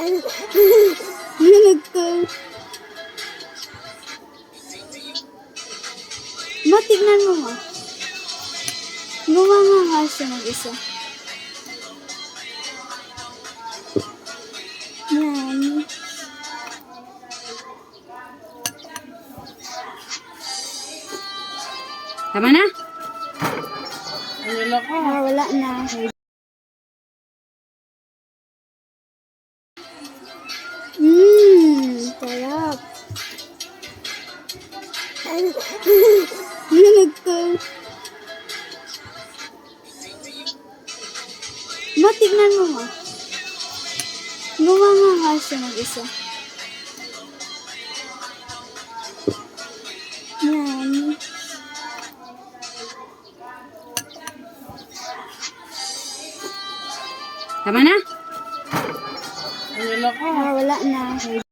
Nagto. Ma, tignan mo ma. Gumanga siya ng isa. Yan. Tama na? Ah, wala na. Nagto. Ma, tignan mo ma. Gumanga siya ng isa. Yan. Tama na? Ah, wala na.